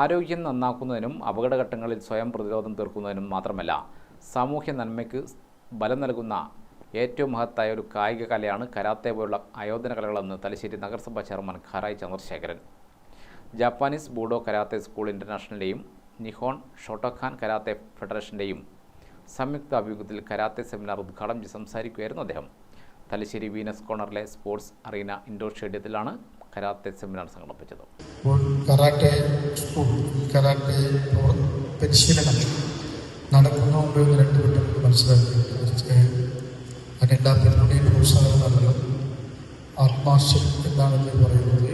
ആരോഗ്യം നന്നാക്കുന്നതിനും അപകടഘട്ടങ്ങളിൽ സ്വയം പ്രതിരോധം തീർക്കുന്നതിനും മാത്രമല്ല സാമൂഹ്യ നന്മയ്ക്ക് ബലം നൽകുന്ന ഏറ്റവും മഹത്തായ ഒരു കായിക കലയാണ് കരാത്തെ പോലുള്ള ആയോധന കലകളെന്ന് തലശ്ശേരി നഗരസഭാ chairman Karayi Chandrasekharan. Japanese budo karate school ഇന്റർനാഷണലിന്റെയും Nihon Shotokan karate ഫെഡറേഷന്റെയും സംയുക്ത ആഭിമുഖ്യത്തിൽ കരാത്തെ സെമിനാർ ഉദ്ഘാടനം സംസാരിക്കുകയായിരുന്നു അദ്ദേഹം. തലശ്ശേരി വീനസ് കോർണറിലെ സ്പോർട്സ് അറീന ഇൻഡോർ സ്റ്റേഡിയത്തിലാണ് കരാത്തെ സെമിനാർ സംഘടിപ്പിച്ചത്. കരാട്ടെ കരാട്ടെ പരിശീലനം നടക്കുന്ന ഒന്ന് രണ്ട് വട്ടം മനസ്സിലാക്കി. തീർച്ചയായും അതിനെല്ലാ പ്രോത്സാഹനം നൽകണം ആത്മാശം എന്നാണ് ഇതിൽ പറയുന്നത്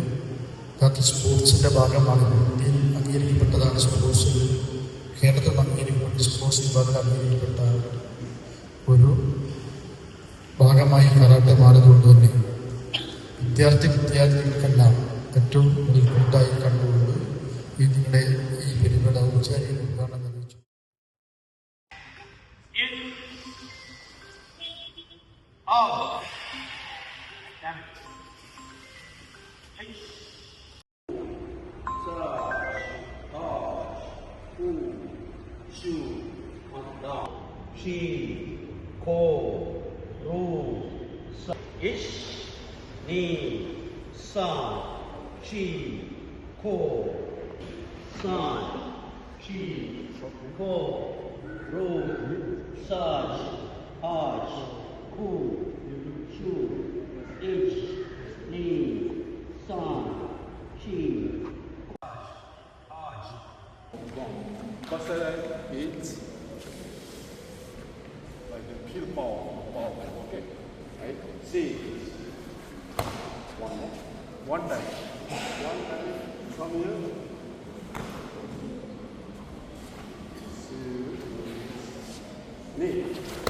അത് സ്പോർട്സിന്റെ ഭാഗമാണ്. ഇന്ത്യയിൽ അംഗീകരിക്കപ്പെട്ടതാണ് സ്പോർട്സ്. കേരളത്തിൽ അംഗീകരിക്കപ്പെട്ട സ്പോർട്സ് വിഭാഗത്തിൽ അംഗീകരിക്കപ്പെട്ട ഒരു ഭാഗമായി കരാട്ടെ മാറിയതുകൊണ്ട് തന്നെ വിദ്യാർത്ഥി വിദ്യാർത്ഥികൾക്കെല്ലാം ഏറ്റവും കൂട്ടായി കണ്ടുകൊണ്ട് ഈ നിങ്ങളുടെ ഈ പരിപാടി ഔപചാരിക ഉദ്ഘാടനം നിർവഹിച്ചു in, out. Damn it. 一、三、七、五、三、七、五、六、三、二、五、九、一、零、三、七。Bom, passará eles, Like the pil ball, ball. ok? Right. sim. One time. One time. from here. Knee.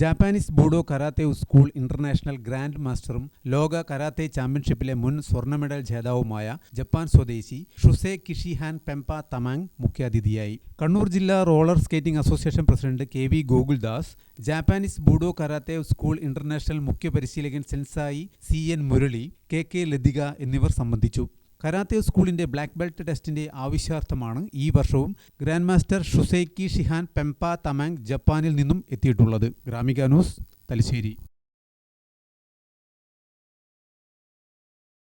Japanese budo karate school international grand മാസ്റ്ററും ലോക കരാത്തെ ചാമ്പ്യൻഷിപ്പിലെ മുൻ സ്വർണ മെഡൽ ജേതാവുമായ ജപ്പാൻ സ്വദേശി ഷുസേ കിഷിഹാൻ പെമ്പ തമാങ് മുഖ്യാതിഥിയായി. കണ്ണൂർ ജില്ലാ roller skating association president K V Gokuldas Japanese budo karate school international മുഖ്യ പരിശീലകൻ sensei C N Murali K K Lathika എന്നിവർ സംബന്ധിച്ചു. കരാത്തെ സ്കൂളിന്റെ ബ്ലാക്ക് ബെൽറ്റ് ടെസ്റ്റിന്റെ ആവശ്യാർത്ഥമാണ് ഈ വർഷവും ഗ്രാൻഡ് മാസ്റ്റർ ഷുസൈക്കി ഷിഹാൻ പെമ്പ തമാങ് ജപ്പാനിൽ നിന്നും എത്തിയിട്ടുള്ളത്. ഗ്രാമിക ന്യൂസ് തലശ്ശേരി.